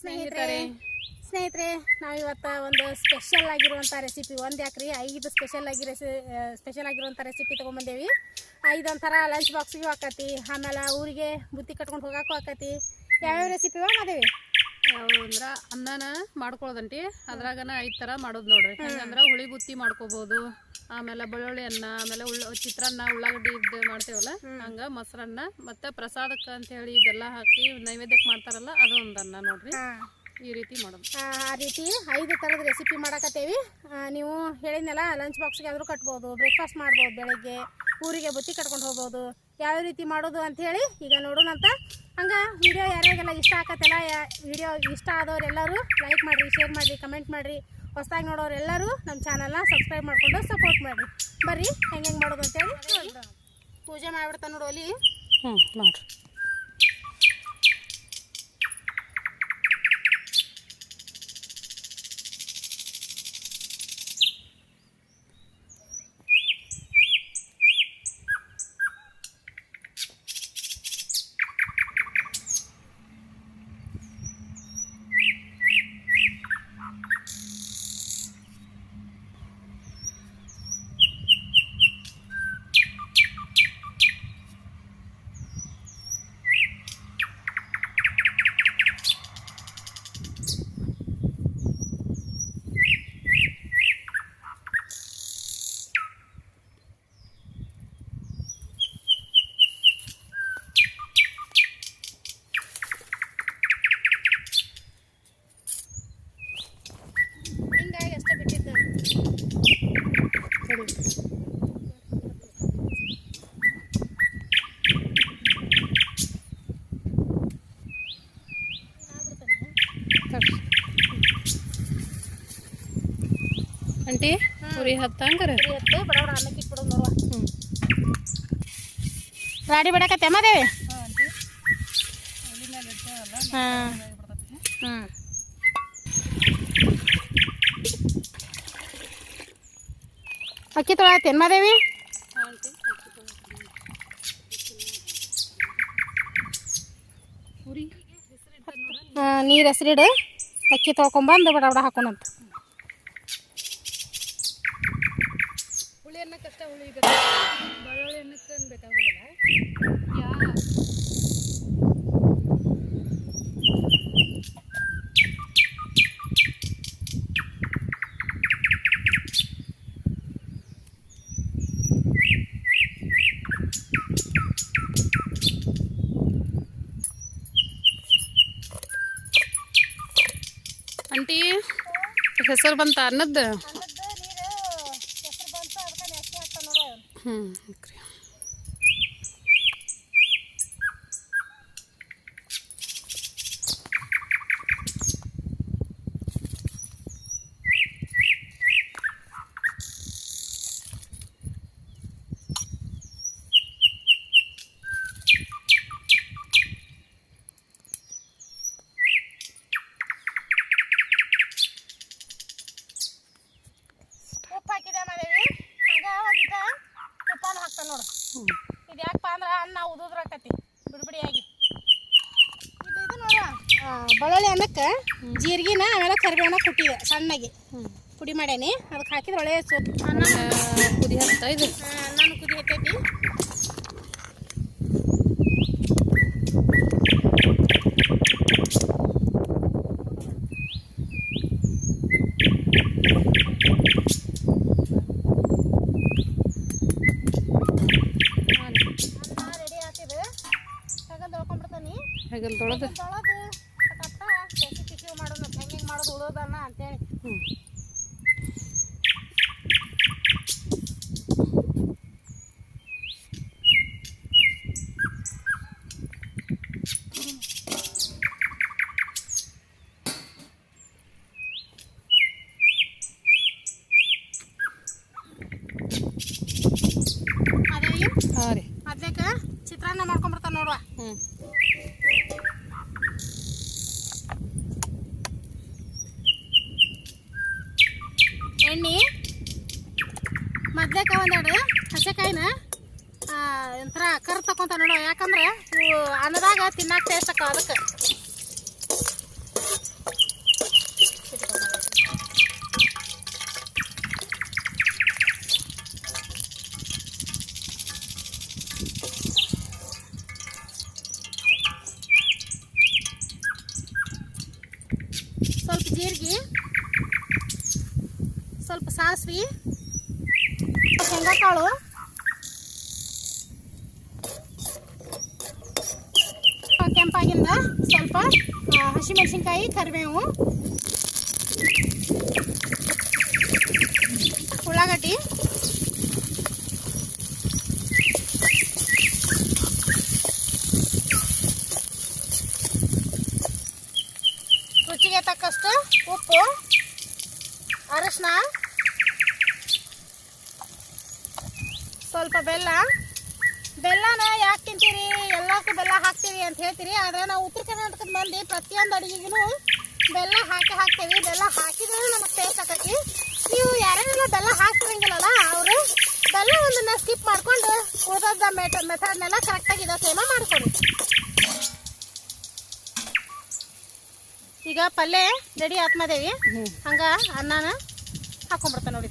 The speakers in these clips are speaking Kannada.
ಸ್ನೇಹಿತರೆ ಸ್ನೇಹಿತರೆ ನಾವು ಇವತ್ತ ಒಂದು ಸ್ಪೆಷಲ್ ಆಗಿರುವಂಥ ರೆಸಿಪಿ ಒಂದು ಯಾಕ್ರಿ? ಐದು ಸ್ಪೆಷಲ್ ಆಗಿ ರೆಸಿ ಸ್ಪೆಷಲ್ ಆಗಿರುವಂಥ ರೆಸಿಪಿ ತೊಗೊಂಬಂದೇವಿ. ಒಂಥರ ಲಂಚ್ ಬಾಕ್ಸಿಗೂ ಆಕತಿ ಆಮೇಲೆ ಊರಿಗೆ ಬುತ್ತಿ ಕಟ್ಕೊಂಡು ಹೋಗಾಕು ಆಕತಿ ಯಾವ್ಯಾವ ರೆಸಿಪಿ ಮಾದೇವಿ? ಅಂದ್ರ ಅನ್ನನ ಮಾಡ್ಕೊಳ್ಳೋದಂಟಿ ಅದ್ರಾಗನ ಐದ್ ತರ ಮಾಡೋದು ನೋಡ್ರಿ. ಅಂದ್ರ ಹುಳಿ ಬುತ್ತಿ ಮಾಡ್ಕೋಬಹುದು ಆಮೇಲೆ ಬೆಳ್ಳುಳ್ಳಿ ಅನ್ನ ಆಮೇಲೆ ಉಳ್ಳ ಚಿತ್ರಾನ್ನ ಉಳ್ಳಾಗಡ್ಡಿ ಇದ್ದು ಮಾಡ್ತೇವಲ್ಲ ಹಂಗ ಮೊಸರನ್ನ ಮತ್ತೆ ಪ್ರಸಾದಕ್ಕೆ ಅಂತ ಹೇಳಿ ಬೆಲ್ಲ ಹಾಕಿ ನೈವೇದ್ಯಕ್ಕೆ ಮಾಡ್ತಾರಲ್ಲ ಅದು ಅನ್ನ ನೋಡ್ರಿ. ಈ ರೀತಿ ಮಾಡೋದು. ಆ ರೀತಿ ಐದು ತರದ ರೆಸಿಪಿ ಮಾಡಕತ್ತೇವಿ. ನೀವು ಹೇಳಿದ್ನಲ್ಲ ಲಂಚ್ ಬಾಕ್ಸ್ಗೆ ಆದರೂ ಕಟ್ಬೋದು ಬ್ರೇಕ್ಫಾಸ್ಟ್ ಮಾಡ್ಬೋದು ಬೆಳಗ್ಗೆ ಊರಿಗೆ ಬುತ್ತಿ ಕಟ್ಕೊಂಡು ಹೋಗ್ಬೋದು. ಯಾವ ರೀತಿ ಮಾಡೋದು ಅಂತ ಹೇಳಿ ಈಗ ನೋಡೋಣ ಅಂತ. ಹಂಗೆ ವಿಡಿಯೋ ಯಾರ್ಯಾರಿಗೆಲ್ಲ ಇಷ್ಟ ಆಕತ್ತಲ್ಲ, ಯಾ ವಿಡಿಯೋ ಇಷ್ಟ ಆದವ್ರೆಲ್ಲರೂ ಲೈಕ್ ಮಾಡಿರಿ ಶೇರ್ ಮಾಡಿರಿ ಕಮೆಂಟ್ ಮಾಡಿರಿ. ಹೊಸ್ದಾಗಿ ನೋಡೋರೆಲ್ಲರೂ ನಮ್ಮ ಚಾನಲ್ನ ಸಬ್ಸ್ಕ್ರೈಬ್ ಮಾಡಿಕೊಂಡು ಸಪೋರ್ಟ್ ಮಾಡಿರಿ. ಬರ್ರಿ, ಹೆಂಗೆ ಹೆಂಗೆ ಮಾಡೋದು ಅಂತೇಳಿ ಪೂಜೆ ಮಾಡಿಬಿಡ್ತಾನೆ ನೋಡು ಅಲ್ಲಿ. ಹ್ಞೂ ನೋಡ್ರಿ ಅಂಟಿ ಪುರಿ ಹತ್ತಂಗಾರ ರಾಡಿ ಬಿಡಕತ್ತೆ ಮಾದೇವಿ ಹಾಂ ಹ್ಞೂ ಅಕ್ಕಿ ತೊಳತ್ತೇನು ಮಾದೇವಿ ಹಾಂ ನೀರು ಹೆಸರಿಡು ಅಕ್ಕಿ ತೊಳ್ಕೊಂಬಂದು ಬಡ ಬಡ ಹಾಕೋಣಂತ ಹುಳಿ ಅನ್ನಕ್ಕಷ್ಟ ಹುಳಿ ಬೇಕು ಬೆಳ್ಳುಳ್ಳಿ ಅನ್ನಕ್ಕೆ ಯಾ ಅಂಟಿ ಹೆಸರು ಬಂತ ಅನ್ನದ್ದು? ಹ್ಞೂ ಓಕೆ ಉಪ್ಪು ಹಾಕಿದೆ ಮಾದೇವಿ ಹಂಗ ಒಂದಿಟ ತುಪ್ಪನ ಹಾಕ್ತಾನೆ ನೋಡು ಹ್ಞೂ ಇದು ಯಾಕಪ್ಪ ಅಂದ್ರೆ ಅನ್ನ ಉದುದ್ರಾಕತಿ ಬಿಡಿಬಿಡಿಯಾಗಿ ಇದು ಇದು ನೋಡು ಆ, ಅನ್ನಕ್ಕೆ ಜೀರಿಗೆನ ಆಮೇಲೆ ಕರಿಬೇವನ ಕುಟ್ಟಿದೆ ಸಣ್ಣಗೆ. ಪುಡಿ ಮಾಡೇನಿ. ಅದಕ್ಕೆ ಹಾಕಿದ್ರೆ ಒಳ್ಳೆ ಸೊಪ್ಪು ಅನ್ನ ಕುದಿ ಹಾಕ್ತಾ ಇದೆ ನಾನು ಕುದಿ ಹಾಕೈತಿ ಹೆಗಲ್ ತೊಳೆದು. ತಿನ್ನಾಕ ಟೇಸ್ಟ್ ಅಕ್ಕ ಅದಕ್ಕೆ ಸ್ವಲ್ಪ ಜೀರಿಗೆ ಸ್ವಲ್ಪ ಸಾಸಿವೆ ಶೇಂಗಾಕಾಳು ಹಸಿಮೆಣಸಿನ್ಕಾಯಿ ಕರಿಬೇವು ಉಳ್ಳಾಗಡ್ಡಿ ರುಚಿಗೆ ತಕ್ಕಷ್ಟು ಉಪ್ಪು ಅರಶಿನ ಸ್ವಲ್ಪ ಬೆಲ್ಲ ಬೆಲ್ಲನ ಯಾಕೆ ತಿಂತೀರಿ ಎಲ್ಲಕ್ಕೂ ಬೆಲ್ಲ ಹಾಕ್ತೀವಿ ಅಂತ ಹೇಳ್ತೀರಿ ಆದರೆ ನಾವು ಉತ್ತರ ಕರ್ನಾಟಕದ ಮಂದಿ ಪ್ರತಿಯೊಂದು ಅಡುಗೆಗೂ ಬೆಲ್ಲ ಹಾಕಿ ಹಾಕ್ತೇವೆ. ಬೆಲ್ಲ ಹಾಕಿದ್ರೆ ನಮಗೆ ಟೇಸ್ಟ್ ಆಕೈತಿ ನೀವು ಯಾರ್ಯಾರೆಲ್ಲ ಬೆಲ್ಲ ಹಾಕ್ತಿರಂಗಿಲ್ಲಲ್ಲ ಅವರು ಬೆಲ್ಲ ಒಂದನ್ನ ಸ್ಕಿಪ್ ಮಾಡ್ಕೊಂಡು ಉಳಿದ ಮೆಟ ಮೆಥಡ್ನೆಲ್ಲ ಕರೆಕ್ಟಾಗಿ ಇರೋ ಸೇಮ ಮಾಡ್ಕೊಡಿ ಈಗ ಪಲ್ಯ ರೆಡಿ ಆತ್ಮದೇವಿ. ಹಂಗ ಅನ್ನನ ಹಾಕೊಂಡ್ಬಿಡ್ತಾನೆ ನೋಡಿ.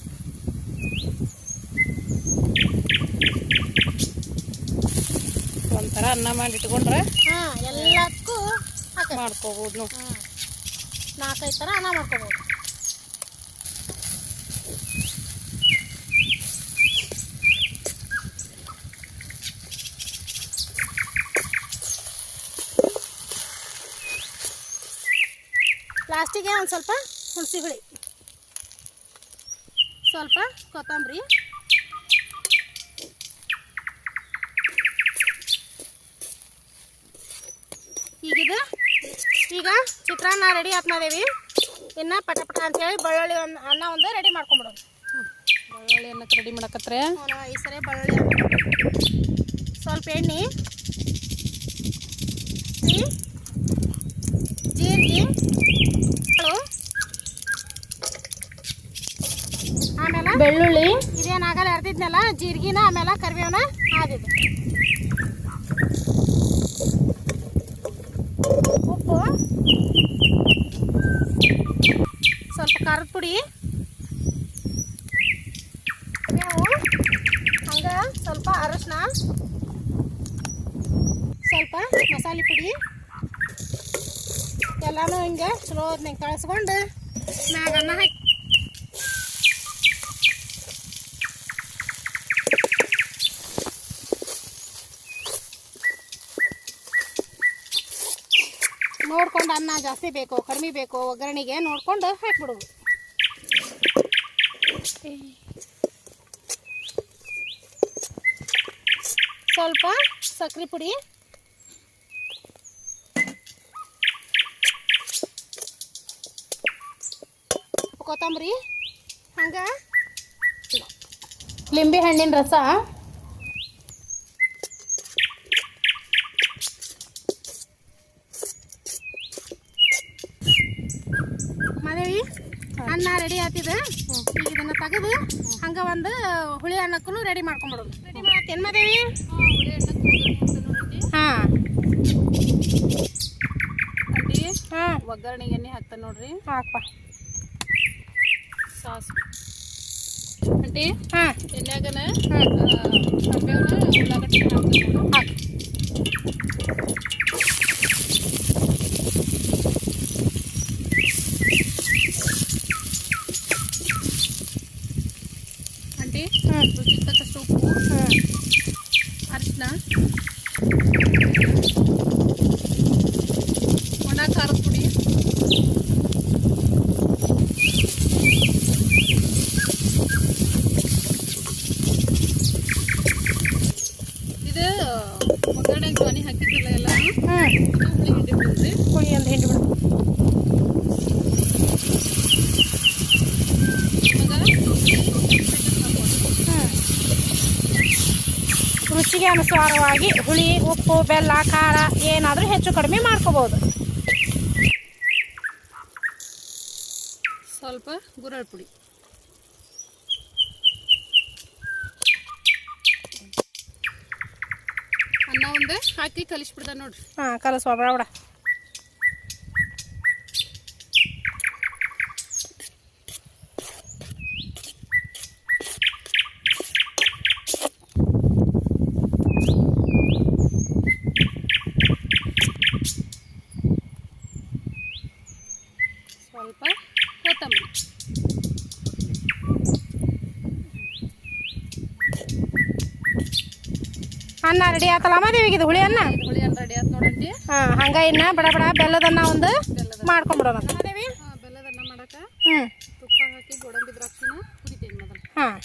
ಒಂಥರ ಅನ್ನ ಮಾಡಿ ಇಟ್ಕೊಂಡ್ರೆ ಹಾ ಎಲ್ಲಕ್ಕೂ ಮಾಡ್ಕೋಬೋದು. ನೋಡಿ ಹಾ ನಾಲ್ಕೈದು ಥರ ಅನ್ನ ಮಾಡ್ಕೋಬೋದು. ಲಾಸ್ಟಿಗೆ ಒಂದು ಸ್ವಲ್ಪ ಹುಣಸಿ ಹುಳಿ ಸ್ವಲ್ಪ ಕೊತ್ತಂಬರಿ. ಈಗ ಚಿತ್ರಾನ್ನ ರೆಡಿ ಆತ್ಮದೇವಿ ಇನ್ನ ಪಟ ಪಟ ಅಂತೇಳಿ ಬೆಳ್ಳುಳ್ಳಿ ಒಂದು ಅನ್ನ ಒಂದು ರೆಡಿ ಮಾಡ್ಕೊಂಬಿಡೋದು ಬೆಳ್ಳುಳ್ಳಿ ಅನ್ನಕ್ಕೆ ರೆಡಿ ಮಾಡಕತ್ರೆ? ಈ ಸರಿ ಬೆಳ್ಳುಳ್ಳಿ ಸ್ವಲ್ಪ ಎಣ್ಣೆ ಜೀರಿಗೆ ಆಮೇಲೆ ಬೆಳ್ಳುಳ್ಳಿ. ಇದೇನಾಗಲ್ಲ ಅರ್ದಿದ್ನಲ್ಲ ಜೀರಿಗೆನ ಆಮೇಲೆ ಕರಿಬೇವನ ಆದಿದ್ದು ಉಪ್ಪು ಸ್ವಲ್ಪ ಖಾರದ ಪುಡಿ. ಮೇವು ಹಂಗ ಸ್ವಲ್ಪ ಅರಶಿನ, ಸ್ವಲ್ಪ ಮಸಾಲೆ ಪುಡಿ. ಎಲ್ಲಾನು ಹಿಂಗೆ ಚಲೋ ಅದನ್ನ ಕಳಿಸ್ಕೊಂಡು ಮ್ಯಾಗ ಅನ್ನ ಹಾಕಿ ನೋಡ್ಕೊಂಡು ಅನ್ನ ಜಾಸ್ತಿ ಬೇಕು, ಕಡಿಮೆ ಬೇಕು, ಒಗ್ಗರಣೆಗೆ ನೋಡ್ಕೊಂಡು ಹಾಕ್ಬಿಡೋದು ಸ್ವಲ್ಪ ಸಕ್ಕರೆ ಪುಡಿ. ಕೊತ್ತಂಬರಿ, ಹಂಗ. ಲಿಂಬೆ ಹಣ್ಣಿನ ರಸ. ಮಾದೇವಿ ಅನ್ನ ರೆಡಿ ಆತಿದ ಈಗ ಇದನ್ನ ತೆಗೆದು ಹಂಗ ಒಂದು ಹುಳಿ ಅನ್ನಕ್ಕೂ ರೆಡಿ ಮಾಡ್ಕೊಂಬಿಡೋದು ರೆಡಿ ಮಾಡತ್ತೇನು ಮಾದೇವಿ? ಹಾ. ಹಾ. ಒಗ್ಗರಣೆಗೆ ಎಣ್ಣೆ ಹಾಕ್ತಾನೆ ನೋಡ್ರಿ. ಹಾಕ್ಪ ಸಾಸಿವೆ ಅಂಟಿ ಹಾ. ಎಣ್ಣೆಗನ ಹಾ ಉಳ್ಳಾಗಡ್ಡಿ ಹಾಕ್ ಅಂಟಿ ಹ್ಮ್ ರುಚಿಗೆ ತಕ್ಕಷ್ಟು ಉಪ್ಪು ಹ್ಮ್ ಅರಿಶಿನ ಒಣ ಖಾರದ ಪುಡಿ ಇದು ಒಗ್ಗರಣೆ ಜ್ವಾನಿ ಹಾಕಿದ್ರಲ್ಲ ಎಲ್ಲ ಹ್ಮ್ ಇದು ಹುಳಿ ಹಿಂಡಿ ಬಿಡ್ರಿ ಹುಳಿ ಒಂದು ಹಿಂಡಿ ಬಿಡು ಹ್ಮ್. ರುಚಿಗೆ ಅನುಸಾರವಾಗಿ ಹುಳಿ ಉಪ್ಪು ಬೆಲ್ಲ ಖಾರ ಏನಾದರೂ ಹೆಚ್ಚು ಕಡಿಮೆ ಮಾಡ್ಕೋಬೋದು. ಸ್ವಲ್ಪ ಗುರಳ್ ಪುಡಿ. ಅನ್ನ ಒಂದು ಹಾಕಿ ಕಲಿಸ್ಬಿಡ್ದ ನೋಡ್ರಿ. ಹಾಂ ಕಲಸುವ ಬಿಡ ಬಿಡ ಸ್ವಲ್ಪ ಕೊತ್ತಂಬರಿ ಅನ್ನ ರೆಡಿ ಆತಲ್ಲ ಮಾದೇವಿಗೆ ಇದು ಹುಳಿ ಅನ್ನ? ಹುಳಿ ಅನ್ನ ರೆಡಿ ಆಯ್ತು ನೋಡಂಟಿ ಹಾಂ ಹಂಗ ಇನ್ನ ಬಡ ಬಡ ಬೆಲ್ಲದನ್ನ ಒಂದು ಮಾಡ್ಕೊಂಬಿಡೋಣ. ಮದೇವಿ ಬೆಲ್ಲದನ್ನ ಮಾಡಕ. ಹ್ಞೂ ತುಪ್ಪ ಹಾಕಿ ಗೋಡಂಬಿ ದ್ರಾಕ್ಷಿನ ಕುಡಿತೀನಿ ಮೊದಲು. ಹಾಂ.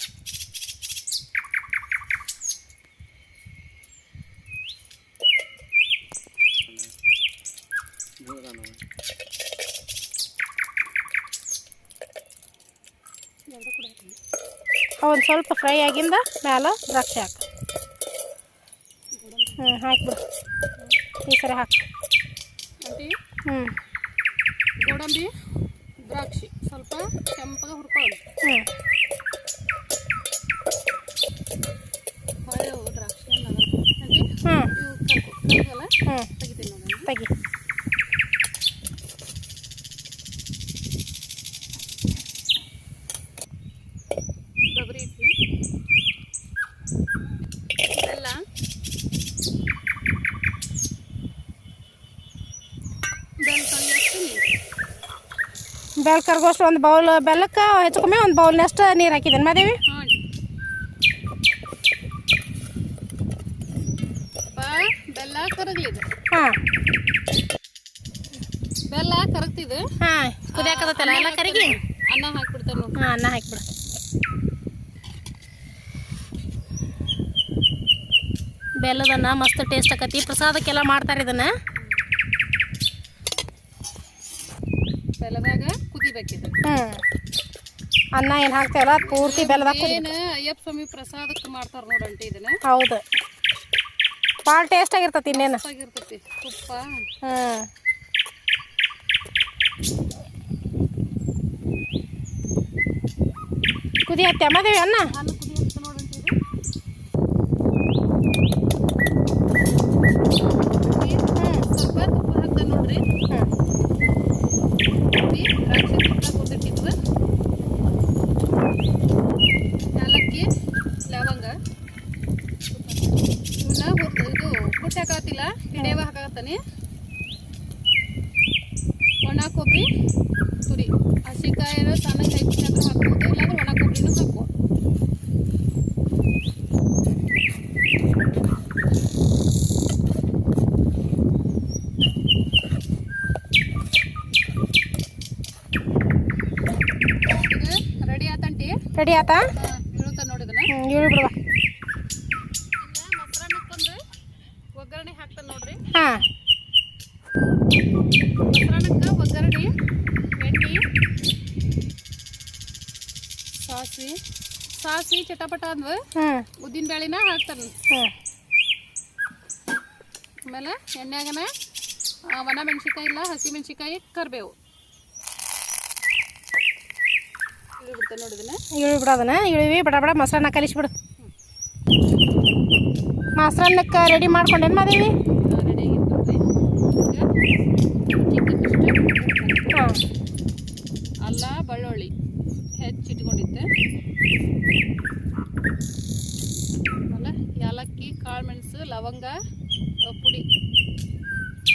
ಒಂದು ಸ್ವಲ್ಪ ಫ್ರೈ ಆಗಿಂದ ಮ್ಯಾಲ ದ್ರಾಕ್ಷಿ ಹಾಕು. ಹ್ಞೂ ಹಾಕ್ಬಿಡು ಈ ಸರಿ ಹಾಕು. ಹ್ಞೂ ಗೋಡಂಬಿ ದ್ರಾಕ್ಷಿ ಸ್ವಲ್ಪ ಕೆಂಪಗ ಹುರ್ಕೊಳ್ಳಿ ಹ್ಞೂ ಹೊಳೆ ದ್ರಾಕ್ಷಿ ಆಂಟಿ ಹ್ಞೂ ಇವು ಕರ್ಕು ಕರ್ಕಲ್ಲ ಹ್ಞೂ ತೆಗಿತೀನಿ ನೋಡೋಣ ತೆಗಿ ಕೊಬ್ಬರಿ ಇಟ್ಟು ಬೆಲ್ಲ ಬೆಲ್ಲ ತಂದು ಬೆಲ್ಲ ಕರ್ಗೋಷ್ಟು ಒಂದು ಬೌಲ್ ಬೆಲ್ಲಕ್ಕೆ ಹೆಚ್ಚು ಕಮ್ಮಿ ಒಂದು ಬೌಲ್ನಷ್ಟು ನೀರು ಹಾಕಿದ್ದೇನೆ ಮಾದೇವಿ? ಹಾಂ ಬೆಲ್ಲ ಕರಗ್ಲಿದೆ ಹಾಂ. ಬೆಲ್ಲ ಕರಗ್ತಿದೆ. ಹಾಂ ಕುದಿಯಾಕತ್ತಲ್ಲ ಎಲ್ಲ ಕರಗಿ? ಅನ್ನ ಹಾಕ್ಬಿಡ್ತಾರೆ ಹಾಂ ಅನ್ನ ಹಾಕ್ಬಿಡ. ಬೆಲ್ಲದನ್ನ ಮಸ್ತ್ ಟೇಸ್ಟ್ ಆಕತಿ. ಪ್ರಸಾದಕ್ಕೆಲ್ಲ ಮಾಡ್ತಾರೆ ಇದನ್ನ. ಬೆಲ್ಲದಾಗ? ಹ್ಞೂ ಅನ್ನ ಏನು ಹಾಕ್ತೇವಲ್ಲ ಪೂರ್ತಿ ಬೆಲ್ಲದಾಗ ಏನು ಅಯ್ಯಪ್ಪ ಸ್ವಾಮಿ ಪ್ರಸಾದಕ್ಕೆ ಮಾಡ್ತಾರ ನೋಡಂಟಿ ಇದನ್ನ. ಹೌದು. ಭಾಳ ಟೇಸ್ಟ್ ಆಗಿರ್ತತಿ ಇನ್ನೇನು. ಆಗಿರ್ತೈತಿ. ತುಪ್ಪ. ಹ್ಮ್. ಕುದಿ ಹತ್ತೆ ಮದೇವಿ ಅನ್ನ ಅನ್ನ ಕುದಿಯುತ್ತೆ ನೋಡಂಟಿ ಇದು ಹ್ಞೂ ಸ್ವಲ್ಪ ತುಪ್ಪ ಹಾಕ್ತಾನೆ ನೋಡ್ರಿ ಹ್ಞೂ ಈ ದ್ರಾಕ್ಷಿ ತುಪ್ಪ ಕುದಿಟ್ಟಿದ್ವು ಯಾಲಕ್ಕಿ ಲವಂಗ ಇವನ್ನ ಹುರ್ದು ಇದು ಕುಟ್ಟಿ ಹಾಕತ್ತಿಲ್ಲ ಹಿಡಿಯವ ಹಾಕತ್ತಾನೆ ಒಣ ಕೊಬ್ಬರಿ ತುರಿ. ಹಸಿಕಾಯಿ ಸಣ್ಣಗೆ ಹೆಚ್ಚಿನ ಹಾಕ್ಬೋದು ಇಲ್ಲಾಂದ್ರೆ ಒಣ ಕೊಬ್ಬರಿನೂ ಹಾಕು ರೆಡಿ ಆತಂಟಿ? ರೆಡಿ ಆತಾ? ಇಳುತ್ತ ನೋಡಿದನ ಇಳಿ ಬಿಡುವ ಇನ್ನ ಮೊಸರನ್ನಕ್ಕೊಂದು ಒಗ್ಗರಣೆ ಹಾಕ್ತಾನೆ ನೋಡ್ರಿ ಹಾಂ. ಮೊಸರನ್ನಕ್ಕೆ ಒಗ್ಗರಣೆ ಎಣ್ಣೆ ಸಾಸಿ ಸಾಸಿ ಚಟಪಟ ಅಂದ್ವ. ಉದ್ದಿನ ಬೇಳೆನ ಹಾಕ್ತಾರೆ ಆಮೇಲೆ ಎಣ್ಣೆಗನ ಒಣ ಮೆಣಸಿನ್ಕಾಯಿ ಇಲ್ಲ ಹಸಿ ಮೆಣಸಿನ್ಕಾಯಿ ಕರಿಬೇವು. ಇಳಿ ಬಿಡೋದನ್ನ ಇಳಿವಿ ಬಡ ಬಡ ಮೊಸರನ್ನ ಕಲಿಸ್ಬಿಡು. ಮೊಸರನ್ನಕ್ಕೆ ರೆಡಿ ಮಾಡ್ಕೊಂಡೇನು ಮಾದೇವಿ? ಹೆಚ್ಚಿಟ್ಕೊಂಡಿದ್ದೆ ಆಮೇಲೆ ಏಲಕ್ಕಿ ಕಾಳು ಮೆಣಸು ಲವಂಗ ಆ, ಪುಡಿ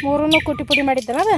ಮೂರನ್ನು ಕುಟ್ಟಿ ಪುಡಿ ಮಾಡಿದ್ದಲ್ಲ ಅದು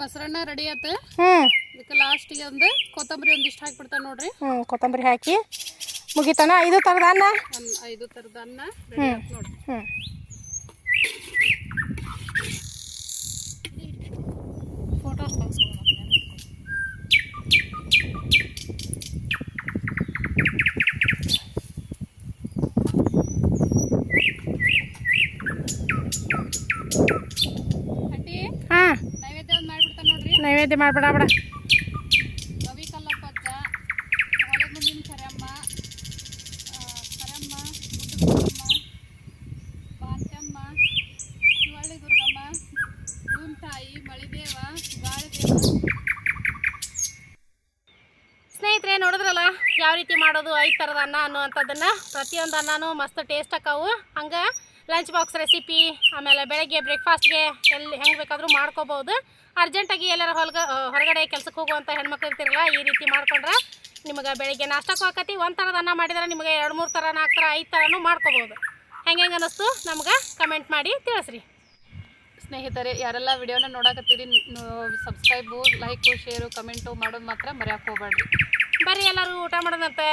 ಮೊಸರನ್ನ ರೆಡಿ ಆಯ್ತು. ಹ್ಞೂ ಇದಕ್ಕೆ ಲಾಸ್ಟಿಗೆ ಒಂದು ಕೊತ್ತಂಬರಿ ಒಂದಿಷ್ಟು ಹಾಕ್ಬಿಡ್ತಾನೆ ನೋಡ್ರಿ. ಹ್ಞೂ ಕೊತ್ತಂಬರಿ ಹಾಕಿ. ಮುಗಿತಾನ? ಐದು ಥರದ ಅನ್ನ? ಐದು ಥರದ ಅನ್ನ ಆಯ್ತು ನೋಡ್ರಿ. ಹ್ಞೂ ಫೋಟೋಸ್ ಐತೆ ಮಾಡ್ಬೇಡ, ಬೇಡ. ಸ್ನೇಹಿತರೆ, ನೋಡಿದ್ರಲ್ಲ ಯಾವ ರೀತಿ ಮಾಡೋದು, ಐದು ಥರದ ಅನ್ನ ಅನ್ನುವಂಥದ್ದನ್ನು. ಪ್ರತಿಯೊಂದು ಅನ್ನನೂ ಮಸ್ತ್ ಟೇಸ್ಟ್ ಆಕಾವು ಹಂಗೆ ಲಂಚ್ ಬಾಕ್ಸ್ ರೆಸಿಪಿ ಆಮೇಲೆ ಬೆಳಗ್ಗೆ ಬ್ರೇಕ್ಫಾಸ್ಟ್ಗೆ ಎಲ್ಲಿ ಹೆಂಗೆ ಬೇಕಾದರೂ ಮಾಡ್ಕೋಬೋದು. ಅರ್ಜೆಂಟಾಗಿ ಎಲ್ಲರ ಹೊಲ್ಗ ಹೊರಗಡೆ ಕೆಲ್ಸಕ್ಕೆ ಹೋಗುವಂಥ ಹೆಣ್ಮಕ್ಳು ಇರ್ತಿರಲ್ಲ ಈ ರೀತಿ ಮಾಡ್ಕೊಂಡ್ರೆ ನಿಮಗೆ ಬೆಳಗ್ಗೆ ನಾಷ್ಟಕ್ಕೂ ಆಕತಿ ಒಂದು ಥರದ ಅನ್ನ ಮಾಡಿದ್ರೆ ನಿಮಗೆ ಎರಡು ಮೂರು ಥರ ನಾಲ್ಕು ಥರ ಐದು ಥರನೂ ಮಾಡ್ಕೋಬೋದು. ಹೆಂಗೆ ಹೆಂಗೆ ಅನ್ನಿಸ್ತು ನಮ್ಗೆ ಕಮೆಂಟ್ ಮಾಡಿ ತಿಳಿಸ್ರಿ. ಸ್ನೇಹಿತರೆ ಯಾರೆಲ್ಲ ವಿಡಿಯೋನ ನೋಡಕತ್ತೀರಿ ಸಬ್ಸ್ಕ್ರೈಬು ಲೈಕು ಶೇರು ಕಮೆಂಟು ಮಾಡೋದು ಮಾತ್ರ ಮರ್ಯಾಕೆ ಹೋಗ್ಬೇಡ್ರಿ ಬರ್ರಿ ಎಲ್ಲರೂ ಊಟ ಮಾಡೋದಂತೆ